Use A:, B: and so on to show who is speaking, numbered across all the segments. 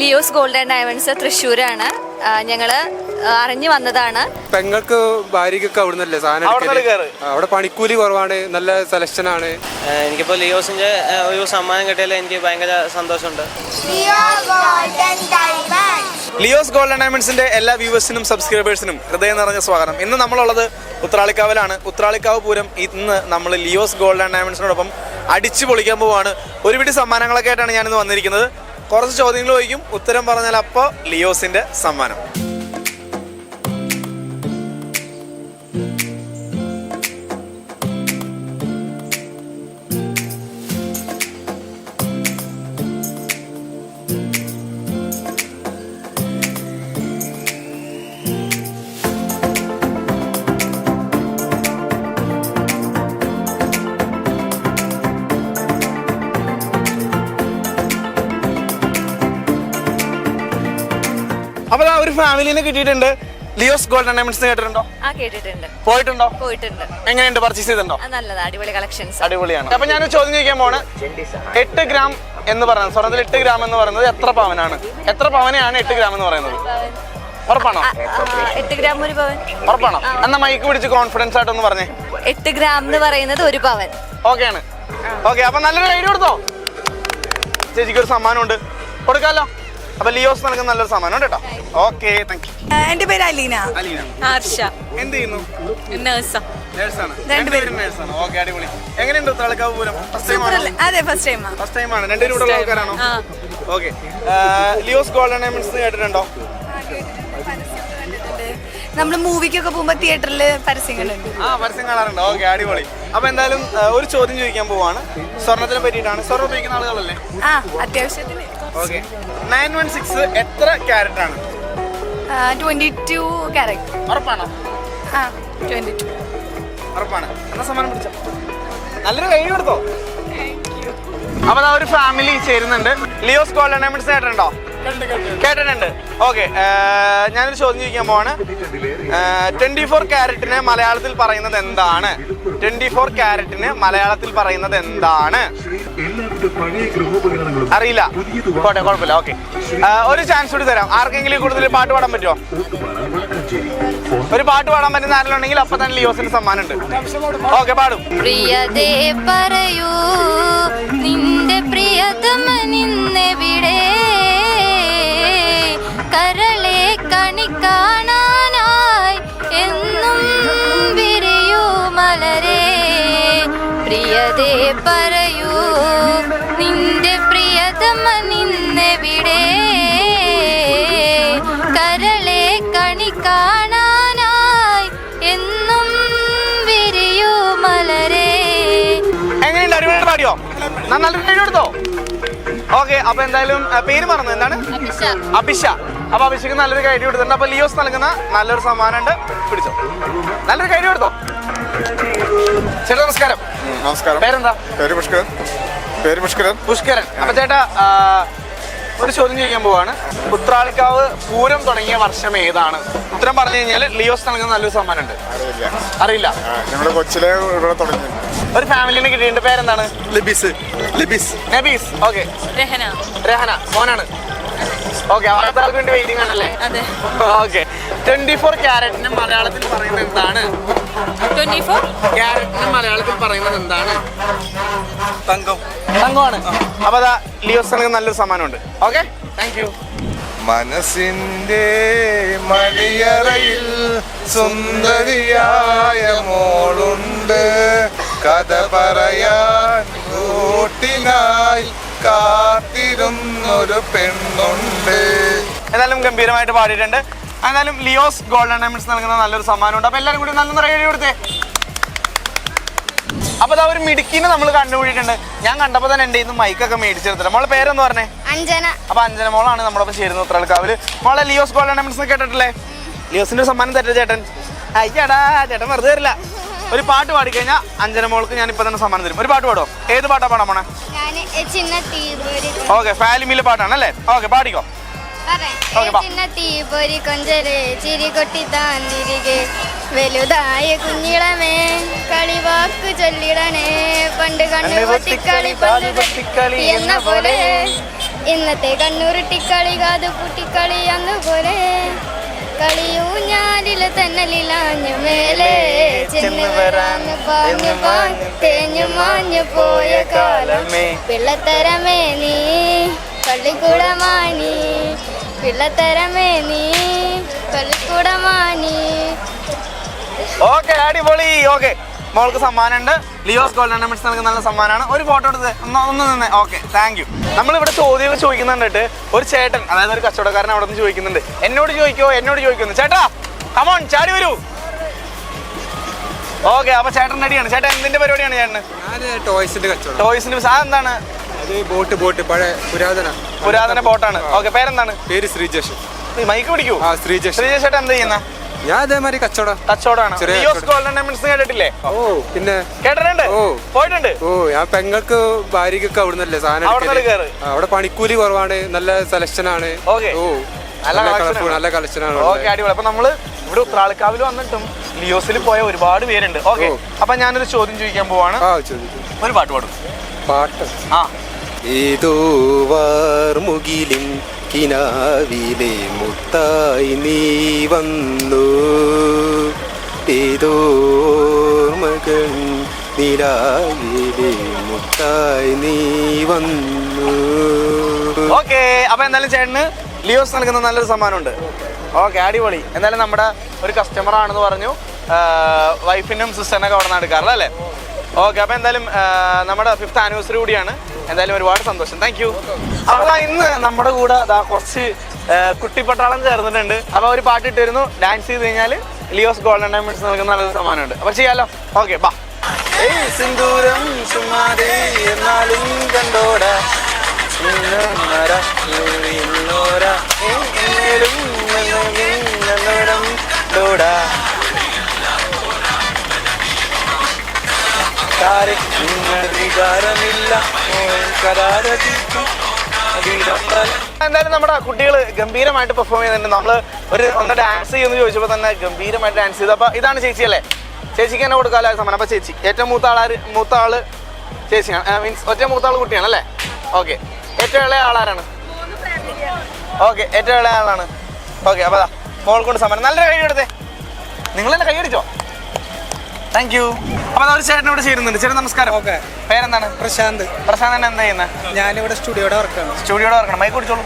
A: Leo's gold and diamonds തൃശ്ശൂരാണ്. ഞങ്ങൾ അറിഞ്ഞു വന്നതാണ്.
B: പെങ്ങൾക്ക് ഭാര്യക്കൊക്കെ അവിടെ നിന്നല്ലേ സാധനം അവിടെ പണിക്കൂലി കുറവാണ് നല്ല സെലക്ഷൻ ആണ്.
C: എനിക്കിപ്പോ ലിയോസിന്റെ ഒരു സമ്മാനം കിട്ടിയാൽ എനിക്ക് ഭയങ്കര സന്തോഷമുണ്ട്.
D: ലിയോസ് ഗോൾഡ് ആൻഡ് ഡയമണ്ട്സിന്റെ എല്ലാ വ്യൂവേഴ്സിനും സബ്സ്ക്രൈബേഴ്സിനും ഹൃദയം നിറഞ്ഞ സ്വാഗതം. ഇന്ന് നമ്മളുള്ളത് ഉത്രാളിക്കാവിലാണ്. ഉത്രാളിക്കാവ് പൂരം ഇന്ന് നമ്മൾ ലിയോസ് ഗോൾഡ് ആൻഡ് ഡയമണ്ട്സിനോടൊപ്പം അടിച്ചു പൊളിക്കാൻ പോവാണ്. ഒരുപിടി സമ്മാനങ്ങളൊക്കെ ആയിട്ടാണ് ഞാനിന്ന് വന്നിരിക്കുന്നത്. കുറച്ച് ചോദ്യങ്ങൾ ചോദിക്കും. ഉത്തരം പറഞ്ഞാൽ അപ്പോൾ ലിയോസിന്റെ സമ്മാനം. അപ്പോൾ ആ ഒരു ഫാമിലിനെ കിട്ടിയിട്ടുണ്ട്. ലിയോസ് ഗോൾഡ് ഡയമണ്ട്സ് കേട്ടിട്ടുണ്ടോ?
A: ആ കേട്ടിട്ടുണ്ട്.
D: പോയിട്ടുണ്ടോ?
A: പോയിട്ടുണ്ട്.
D: എങ്ങനെയുണ്ട് പർച്ചേസ് ചെയ്തിട്ടുണ്ടോ?
A: നല്ലതാണ് നല്ലതാ അടിപൊളി കളക്ഷൻസ്
D: അടിപൊളിയാണ്. അപ്പൊ ഞാൻ ചോദ്യം ചോദിക്കാൻ പോണ് എട്ട് ഗ്രാം എന്ന് പറയുന്നത് സ്വർണത്തിൽ എട്ട് ഗ്രാം എന്ന് പറയുന്നത് എത്ര പവനാണ്? എത്ര പവനെയാണ് എട്ട് ഗ്രാം എന്ന് പറയുന്നത്? ഉറപ്പാണോ?
A: എട്ട് ഗ്രാം ഒരു പവൻ.
D: ഉറപ്പാണോ? എന്നാ മൈക്ക് പിടിച്ച് കോൺഫിഡൻസ് ആയിട്ടൊന്ന് പറഞ്ഞേ.
A: എട്ട് ഗ്രാം എന്ന് പറയുന്നത് ഒരു പവൻ.
D: ഓക്കെ ആണ് ഓക്കെ അപ്പൊ നല്ലൊരു ഐഡിയ കൊടുത്തോ? ചേച്ചിക്ക് ഒരു സമ്മാനമുണ്ട്. കൊടുക്കാലോ? അപ്പൊ ലിയോസ് നൽകുന്ന നല്ലൊരു സമ്മാനം കേട്ടോ. ഓക്കെ താങ്ക് യു
E: എന്റെ പേര് അലീന.
D: അലീന. എന്ത് ചെയ്യുന്നു?
E: നേഴ്സാ.
D: നേഴ്സാണ്.
E: രണ്ടുപേരും.
D: രണ്ടുപേരും നേഴ്സാണ്. ഓക്കെ അടിപൊളി. എങ്ങനെയുണ്ട് ഉത്രാളിക്കാവ് പൂരം? ഫസ്റ്റ് ടൈം ആണോ?
E: അതെ ഫസ്റ്റ്
D: ഫസ്റ്റ് ടൈം ആണ്. രണ്ടുപേരും ഇവിടെ ഉള്ള ആൾക്കാരാണോ? ഓക്കെ ലിയോസ് ഗോൾഡൻ ഡയമണ്ട്സ് കേട്ടിട്ടുണ്ടോ?
E: നമ്മൾ മൂവിക്കൊക്കെ പോകുമ്പോ തിയേറ്ററിൽ പരസ്യം
D: ആ പരസ്യം കാണാറുണ്ട്. ഓക്കെ അടിപൊളി. അപ്പൊ എന്തായാലും ഒരു ചോദ്യം ചോദിക്കാൻ പോവാണ്. സ്വർണത്തിനെ പറ്റിയിട്ടാണ്. സ്വർണം ഉപയോഗിക്കുന്ന ആളുകളല്ലേ?
E: ആ അത്യാവശ്യത്തിന്.
D: ഓക്കെ നയൻ വൺ സിക്സ് എത്ര ക്യാരറ്റ് ആണ്
E: ട്വന്റി ടു ക്യാരറ്റ്
D: ഉറപ്പാണോ?
E: ആ ട്വന്റി ടു.
D: ഉറപ്പാണ്. എന്നാ സമ്മാനം പിടിച്ചോ. നല്ലൊരു കൈ കൊടുത്തോ അപ്പൊ ഒരു ഫാമിലി ചേരുന്നുണ്ട്. ലിയോസ് ഡയമണ്ട്സ് കേട്ടിട്ടുണ്ടോ കേട്ടിട്ടുണ്ട്. ഓക്കെ ഞാനൊരു ചോദ്യം ചോദിക്കാൻ പോവാണ്. ട്വന്റി ഫോർ ക്യാരറ്റിന് മലയാളത്തിൽ പറയുന്നത് എന്താണ്? ട്വന്റി ഫോർ ക്യാരറ്റിന് മലയാളത്തിൽ പറയുന്നത് എന്താണ്? അറിയില്ല. പോട്ടെ കുഴപ്പമില്ല. ഓക്കെ. ഒരു ചാൻസ് കൂടി തരാം. ആർക്കെങ്കിലും കൂടുതൽ പാട്ട് പാടാൻ പറ്റുമോ? ഒരു പാട്ട് പാടാൻ പറ്റുന്ന ആരെങ്കിലും ഉണ്ടെങ്കിൽ അപ്പൊ തന്നെ ലിയോസിന് സമ്മാനം ഉണ്ട് ഓക്കെ പാടും.
A: പ്രിയതേ പറയൂ
D: ഞാൻ നല്ലൊരു കൈ എടുത്തോ? ഓക്കെ അപ്പൊ എന്തായാലും പേര് പറഞ്ഞു എന്താണ്? അഭിഷ. അപ്പൊ അഭിഷേക് നല്ലൊരു കൈ കൊടുത്തിട്ടുണ്ട്. അപ്പൊ ലിയോസ് നൽകുന്ന നല്ലൊരു സമ്മാനം ഉണ്ട് പിടിച്ചോ. നല്ലൊരു കൈ കൊടുത്തോ. ചേട്ടാ നമസ്കാരം.
F: നമസ്കാരം.
D: പേരെന്താ?
F: പേര് പുഷ്കരൻ. പേര് പുഷ്കരൻ.
D: പുഷ്കരൻ. അപ്പൊ ചേട്ടാ ഒരു ചോദ്യം ചോദിക്കാൻ പോവാണ്. ഉത്രാളിക്കാവ് പൂരം തുടങ്ങിയ വർഷം ഏതാണ്? ഉത്തരം പറഞ്ഞു കഴിഞ്ഞാൽ ലിയോസ് നൽകുന്ന നല്ലൊരു സമ്മാനം ഉണ്ട്
F: അറിയില്ല.
D: അറിയില്ല.
F: ആ, കൊച്ചിലെ ഇവിടെ തുടങ്ങിയിട്ടുണ്ട്
D: ഒരു ഫാമിലിനെ കിട്ടിയിട്ടുണ്ട്. പേരെന്താണ്?
F: ലിബിസ്. ലിബിസ്.
D: നബീസ്. ഓക്കെ.
E: രഹന.
D: രഹന. മോനാണ്. ഓക്കെ അവർക്ക് വേണ്ടി വെയിറ്റിംഗ് ആണല്ലേ?
E: അതെ.
D: ഓക്കെ. ട്വന്റി ഫോർ ക്യാരറ്റിന് മലയാളത്തിൽ പറയുന്നത് എന്താണ്?
E: ട്വന്റി ഫോർ
D: ക്യാരറ്റിന് മലയാളത്തിൽ പറയുന്നത് എന്താണ്? തങ്കം. തങ്കമാണ് അപ്പൊ അതാ ലിയോസ് നൽകുന്ന നല്ലൊരു സമ്മാനമുണ്ട്. ഓക്കെ താങ്ക് യു
F: മനസ്സിന്റെ മണിയറയിൽ സുന്ദരിയായ മോളുണ്ട്. കഥ പറയാൻ കൂട്ടിനായി കാത്തിരുന്നൊരു പെണ്ണുണ്ട്.
D: എന്നാലും ഗംഭീരമായിട്ട് പാടിയിട്ടുണ്ട്. എന്നാലും ലിയോസ് ഗോൾഡൻ ഡയമണ്ട്സ് നൽകുന്ന നല്ലൊരു സമ്മാനമുണ്ട്. അപ്പൊ എല്ലാവരും കൂടി നല്ല റെഡി കൊടുത്തേ. അപ്പൊ അതാ ഒരു മിടുക്കിനെ നമ്മൾ കണ്ടുപിടിയിട്ടുണ്ട്. ഞാൻ കണ്ടപ്പോ തന്നെ എന്റെ ഇന്ന് മൈക്കൊക്കെ മേടിച്ചെടുത്തിട്ട് മോളെ പേരെന്ന് പറഞ്ഞേ?
A: അഞ്ജന.
D: അപ്പൊ അഞ്ജന മോളാണ് നമ്മളൊപ്പം ചേരുന്നത് ഉത്രാളിക്കാവിൽ മോളെ ലിയോസ് ഗോൾഡൻ ഡയമണ്ട്സ് കേട്ടിട്ടില്ലേ? ലിയോസിന്റെ സമ്മാനം തരട്ടെ ചേട്ടൻ. അയ്യടാ ചേട്ടൻ വെറുതെ തരില്ല ഒരു പാട്ട് പാടിക്കഴിഞ്ഞാൽ അഞ്ജന മോൾക്ക് ഞാൻ ഇപ്പൊ തന്നെ സമ്മാനം തരും. ഒരു പാട്ട് പാടോ ഏത് പാട്ടാ പാടാൻ പോണേ ഓക്കെ ഫാലിമിയിലെ പാട്ടാണ് അല്ലേ? ഓക്കെ പാടിക്കോ. ഇന്നത്തെ കണ്ണൂർ
A: ചിന്ന തീപൊരി താന്തിരികെ. വലുതായ കുഞ്ഞിളമേ കളിവാക്ക് ചൊല്ലിടണേ. പണ്ട് കണ്ണു പൊട്ടിക്കളി എന്ന പോലെ.
G: ഇന്നത്തെ കണ്ണൂരിട്ടിക്കളി കാത് കുട്ടിക്കളി അന്നുപോലെ കളിയൂഞ്ഞാലിൽ തന്നലിലാഞ്ഞു മേലെ. ചെന്ന് വരാന്ന് പാഞ്ഞു പാഞ്ഞു തേഞ്ഞു മാഞ്ഞു പോയ കാലമേ. പിള്ളത്തരമേ നീ പള്ളിക്കൂടമാണി. പിള്ളത്തരമേ നീ പള്ളിക്കൂടമാണി.
D: ഓക്കെ അടിപൊളി ഓക്കെ. മോൾക്ക് സമ്മാനമുണ്ട്. ലിയോസ് ഗോൾഡ് ഓർണമെന്റ്സ് നൽകുന്ന നല്ല സമ്മാനമാണ്. ഒരു ഫോട്ടോ എടുത്ത്. ഒന്ന് ഒന്ന് നിന്ന്. ഓക്കെ താങ്ക് യു നമ്മളിവിടെ ചോദ്യങ്ങൾ ചോദിക്കുന്നുണ്ടിട്ട് ഒരു ചേട്ടൻ അതായത് ഒരു കച്ചവടക്കാരൻ അവിടെ നിന്ന് ചോദിക്കുന്നുണ്ട്. എന്നോട് ചോദിക്കോ? എന്നോട് ചോദിക്കുന്നു ചേട്ടാ കമോൺ ചാടി വരൂ. ഓക്കെ അപ്പൊ ചേട്ടൻ റെഡിയാണ് ചേട്ടൻ എന്തിന്റെ പരിപാടിയാണ് ചേട്ടന്?
B: ടോയ്സിന്റെ കച്ചവടം.
D: ടോയ്സിന്റെ എന്താണ്
B: ബോട്ട് ബോട്ട് പഴയ പുരാതന.
D: പുരാതന ബോട്ടാണ് ഓക്കെ പേരെന്താണ്?
B: പേര് ശ്രീജേഷ്.
D: മൈക്ക് പിടിക്കൂ.
B: ശ്രീജേഷ്.
D: ശ്രീജേഷ് ചേട്ടൻ എന്താ ചെയ്യുന്ന?
B: ഞാൻ അതേമാതിരി കച്ചവടം
D: കച്ചവടമാണ്.
B: ചെറിയ
D: ലിയോസ് കേട്ടിട്ടില്ലേ?
B: ഓ പിന്നെ
D: കേട്ടിട്ടുണ്ട്?
B: ഓ.
D: പോയിട്ടുണ്ട്?
B: ഓ ഞാൻ പെങ്ങൾക്ക് ഭാര്യക്കൊക്കെ അവിടെ നിന്നല്ലേ സാധനം
D: അവിടുന്ന്
B: എടുക്കൽ.
D: എടുക്കാറ്?
B: ആ, അവിടെ പണിക്കൂലി കുറവാണ് നല്ല സെലക്ഷൻ ആണ്.
D: ഓക്കെ.
B: ഓ
D: നല്ല
B: നല്ല
D: collection
B: കളർഫുൾ
D: ആണ്.
B: നല്ല കളക്ഷൻ ആണ്
D: ഓക്കെ അടിപൊളി. അപ്പൊ നമ്മൾ ഇവിടെ ഉത്രാളിക്കാവിൽ വന്നിട്ടും ലിയോസിൽ പോയ ഒരുപാട് പേരുണ്ട്. ഓക്കെ
B: ഓ.
D: അപ്പൊ ഞാനൊരു ചോദ്യം ചോദിക്കാൻ പോവാണ്.
B: ആ
D: ഒരു പാട്ട് പാടും.
B: പാട്ട്.
D: ആ.
B: വാർമുകിലിൻ കിനാവിലെ മുത്തായി നീ വന്നു. ഏതോ മകൻ നിലാവിലെ മുത്തായി നീ വന്നു.
D: ഓക്കെ അപ്പൊ എന്തായാലും ചേട്ടന് ലിയോസ് നൽകുന്ന നല്ലൊരു സമ്മാനമുണ്ട്. ഓക്കെ അടിപൊളി. എന്തായാലും നമ്മുടെ ഒരു കസ്റ്റമർ ആണെന്ന് പറഞ്ഞു. വൈഫിനും സിസ്റ്ററിനൊക്കെ അവിടെ നിന്ന് എടുക്കാറില്ല അല്ലേ? ഓക്കെ അപ്പൊ എന്തായാലും നമ്മുടെ ഫിഫ്ത്ത് ആനിവേഴ്സറി കൂടിയാണ്. എന്തായാലും ഒരുപാട് സന്തോഷം. താങ്ക് യു അപ്പൊ ഇന്ന് നമ്മുടെ കൂടെ കുറച്ച് കുട്ടിപ്പട്ടാളം ചേർന്നിട്ടുണ്ട്. അപ്പൊ ഒരു പാട്ട് ഇട്ടിരുന്നു ഡാൻസ് ചെയ്ത് കഴിഞ്ഞാൽ ലിയോസ് ഗോൾഡൻ ഡയമണ്ട്സ് നൽകുന്ന നല്ലൊരു സമ്മാനമുണ്ട് അപ്പൊ ചെയ്യാലോ? ഓക്കെ ബാ. സിന്ദൂരം ചുമ്മാതെ എന്നാലും കണ്ടോടാ. എന്തായാലും നമ്മുടെ കുട്ടികൾ ഗംഭീരമായിട്ട് പെർഫോം ചെയ്യുന്നുണ്ട്. നമ്മൾ ഒരു ഒന്ന് ഡാൻസ് ചെയ്യുമെന്ന് ചോദിച്ചപ്പോൾ തന്നെ ഗംഭീരമായിട്ട് ഡാൻസ് ചെയ്തു. അപ്പൊ ഇതാണ് ചേച്ചി അല്ലേ? ചേച്ചിക്ക് തന്നെ കൊടുക്കാമല്ലോ സമ്മാനം അപ്പൊ ചേച്ചി ഏറ്റവും മൂത്ത ആളാര് മൂത്ത ആൾ ചേച്ചിയാണ് മീൻസ് ഒറ്റ മൂത്ത ആൾ കുട്ടിയാണ് അല്ലേ? ഓക്കെ ഏറ്റവും ഇളയ ആളാരാണ്? ഓക്കെ ഏറ്റവും ഇളയ ആളാണ്. ഓക്കെ അപ്പൊ ദാ, മോൾ കൊണ്ട് സമ്മാനം നല്ലൊരു കൈ എടുത്തേ. നിങ്ങൾ തന്നെ കൈ അടിച്ചോ? താങ്ക് യു അപ്പൊ ഒരു ചേട്ടൻ ഇവിടെ ചേരുന്നുണ്ട്. ചേട്ടൻ നമസ്കാരം.
H: ഓക്കെ.
D: പേരെന്താണ്?
H: പ്രശാന്ത്.
D: പ്രശാന്ത് എന്താ ചെയ്യുന്നത്
H: ഞാനിവിടെ സ്റ്റുഡിയോടെ വർക്കാണ്
D: സ്റ്റുഡിയോടെ വർക്കണം മൈക്ക് കുടിച്ചോളൂ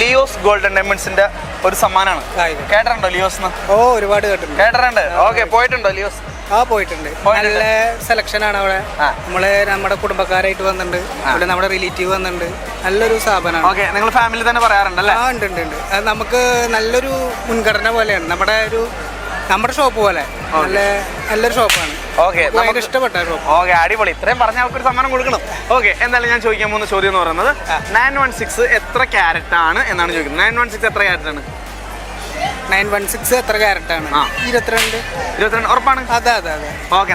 D: ലിയോസ് ഗോൾഡൻ ഡയമണ്ട്സിന്റെ ഒരു സമ്മാനമാണ്. കേട്ടിട്ടുണ്ടോ ലിയോസ്
H: ഓ ഒരുപാട് കേട്ടിട്ടുണ്ട്.
D: കേട്ടിട്ടുണ്ട്. ഓക്കെ പോയിട്ടുണ്ടോ ലിയോസ്?
H: ആ പോയിട്ടുണ്ട്. നല്ല സെലക്ഷൻ ആണ് അവിടെ. നമ്മൾ നമ്മുടെ കുടുംബക്കാരായിട്ട് വന്നിട്ടുണ്ട്. അവിടെ നമ്മുടെ റിലേറ്റീവ് വന്നിട്ടുണ്ട്. നല്ലൊരു സ്ഥാപനമാണ്.
D: ഓക്കെ നിങ്ങൾ ഫാമിലി തന്നെ പറയാറുണ്ടല്ലേ?
H: ആ ഉണ്ട് ഉണ്ട് ഉണ്ട്. നമുക്ക് നല്ലൊരു മുൻഗണന പോലെയാണ്. നമ്മുടെ ഒരു നമ്മുടെ ഷോപ്പ് പോലെ. നല്ല നല്ലൊരു ഷോപ്പാണ്
D: ഓക്കെ
H: നമുക്ക് ഇഷ്ടപ്പെട്ട ഷോപ്പ്
D: ഓക്കെ അടിപൊളി. ഇത്രയും പറഞ്ഞ ആൾക്കൊരു സമ്മാനം കൊടുക്കണം. ഓക്കെ എന്തായാലും ഞാൻ ചോദിക്കാൻ പോകുന്ന ചോദ്യം എന്ന് പറയുന്നത്. നയൻ വൺ സിക്സ് എത്ര ക്യാരറ്റ് ആണ് എന്നാണ് ചോദിക്കുന്നത്. നയൻ വൺ സിക്സ് എത്ര ക്യാരറ്റ് ആണ്?
H: നയൻ വൺ സിക്സ് എത്ര ക്യാരറ്റ് ആണ്. ഇരുപത്തിരണ്ട്.
D: ഇരുപത്തിരണ്ട് ഉറപ്പാണ്?
H: അതെ അതെ അതെ.
D: ഓക്കെ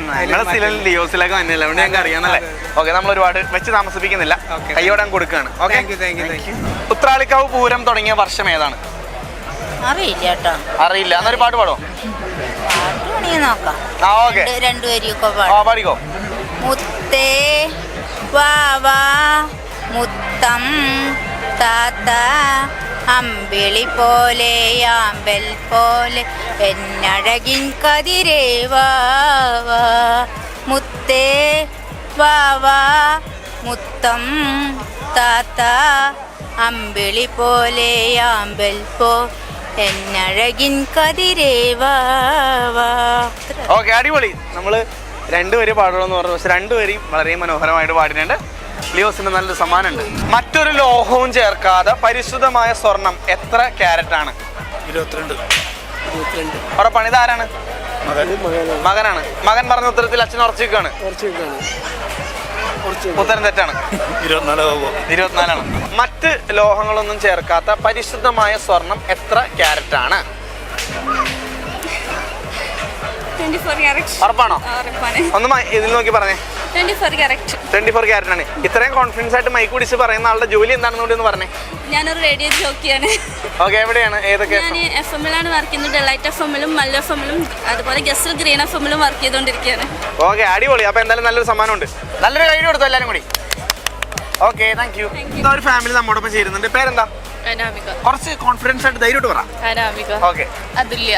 D: ലിയോസിലൊക്കെ വന്നില്ല? അതുകൊണ്ട് ഞങ്ങൾക്ക് അറിയാന്നല്ലേ ഓക്കെ നമ്മൾ ഒരുപാട് വെച്ച് താമസിപ്പിക്കുന്നില്ല. കൈയോടാൻ കൊടുക്കുകയാണ് okay
H: thank you thank you thank you
D: Uthralikkavu Pooram തുടങ്ങിയ വർഷം ഏതാണ്?
E: അറിയില്ല കേട്ടോ.
D: അറിയില്ല. എന്നൊരു പാട്ട് പാടോ
E: വേണമെങ്കിൽ നോക്കാം. രണ്ടുപേരെയൊക്കെ
D: ആ പാടിക്കോ.
E: മുത്തേ വാവാ മുത്തം താത്ത അമ്പിളി പോലെ ആമ്പൽ പോലെ എന്നഴകിൻ കതിരേ വാവാ മുത്തേ വാവാ മുത്തം താത്ത അമ്പിളി പോലെ ആമ്പൽ പോ എന്നഴകിൻ
D: ഓക്കെ അടിപൊളി. നമ്മൾ രണ്ടുപേരും പാടണമെന്ന് പറഞ്ഞു. പക്ഷെ രണ്ടുപേരെയും വളരെ മനോഹരമായിട്ട് പാടിയിട്ടുണ്ട്. ലിയോസിന് നല്ലൊരു സമ്മാനമുണ്ട്. മറ്റൊരു ലോഹവും ചേർക്കാതെ പരിശുദ്ധമായ സ്വർണം എത്ര ക്യാരറ്റ് ആണ്?
H: ഇരുപത്തിരണ്ട്.
D: ഉറപ്പാണ് ഇതാരാണ് മകനാണ്. മകൻ പറഞ്ഞ ഉത്തരത്തിൽ അച്ഛൻ ഉറച്ചിരിക്കുകയാണ് ഉത്തരം തെറ്റാണ്. ഇരുപത്തിനാലാണ്. മറ്റ് ലോഹങ്ങളൊന്നും ചേർക്കാത്ത പരിശുദ്ധമായ സ്വർണം എത്ര ക്യാരറ്റ് ആണ് ഉറപ്പാണോ? ഒന്ന് ഇതിൽ നോക്കി പറഞ്ഞേ.
A: ട്വന്റി ഫോർ ക്യാരറ്റ്
D: ആണ്. ഇത്രയും കോൺഫിഡൻസ് ആയിട്ട് മൈക്ക് പിടിച്ച് പറയുന്ന ആളുടെ ജോലി എന്താണെന്ന് കൂടി ഒന്ന് പറഞ്ഞേ.
A: ഞാനൊരു റേഡിയോ ജോക്കിയാണ്
D: ഓക്കെ എവിടെയാണ്? ഏതൊക്കെ?
A: ഞാൻ എഫ് എമ്മിലാണ് വർക്ക് ചെയ്യുന്നത്. ഡെലൈറ്റ് എഫ് എമ്മിലും മല്ല എഫ് എമ്മിലും അതുപോലെ ഗസ്റ്റിൽ ഗ്രീൻ എഫ് എമ്മിലും വർക്ക് ചെയ്തുകൊണ്ടിരിക്കുകയാണ്
D: ഓക്കെ അടിപൊളി. അപ്പൊ എന്തായാലും നല്ലൊരു സമ്മാനമുണ്ട്. നല്ലൊരു കൈ കൊടുത്തു എല്ലാവരും കൂടി? ഓക്കെ താങ്ക് യു ഒരു ഫാമിലി നമ്മോടൊപ്പം ചേരുന്നുണ്ട്. പേരെന്താ? കുറച്ച് കോൺഫിഡൻസ് ആയിട്ട് ധൈര്യമായിട്ട് പറ.
A: അനാമിക.
D: ഓക്കെ
A: അതുല്യ.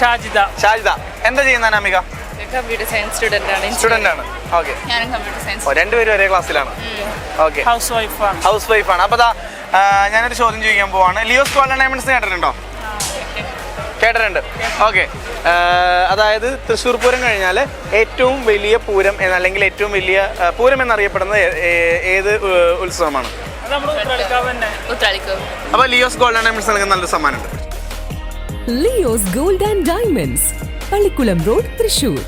C: ഷാജിദ.
D: ഷാജിദ. എന്താ ചെയ്യുന്ന അനാമിക?
A: കമ്പ്യൂട്ടർ സയൻസ് സ്റ്റുഡന്റ് ആണ്.
D: സ്റ്റുഡന്റ് ആണ്. ഓക്കെ
A: ഞാനും കമ്പ്യൂട്ടർ സയൻസ്
D: ഓ രണ്ടുപേരും ഒരേ ക്ലാസ്സിലാണ് ഓക്കെ
C: ഹൗസ് വൈഫാണ്
D: ഹൗസ് വൈഫാണ് അപ്പോൾ ഞാനൊരു ചോദ്യം ചോദിക്കാൻ പോവാണ്. ലിയോസ് ഡയമണ്ട്സ് കേട്ടിട്ടുണ്ടോ? കേട്ടിട്ടുണ്ട്. ഓക്കെ അതായത് തൃശ്ശൂർ പൂരം കഴിഞ്ഞാൽ ഏറ്റവും വലിയ പൂരം എന്ന അല്ലെങ്കിൽ ഏറ്റവും വലിയ പൂരം എന്നറിയപ്പെടുന്നത് ഏത് ഉത്സവമാണ്? അപ്പോൾ ലിയോസ് ഗോൾഡൻ ഡയമണ്ട്സ് നൽകുന്ന നല്ലൊരു സമ്മാനമുണ്ട്.
I: Leos gold and diamonds Pallikkulam road Thrissur.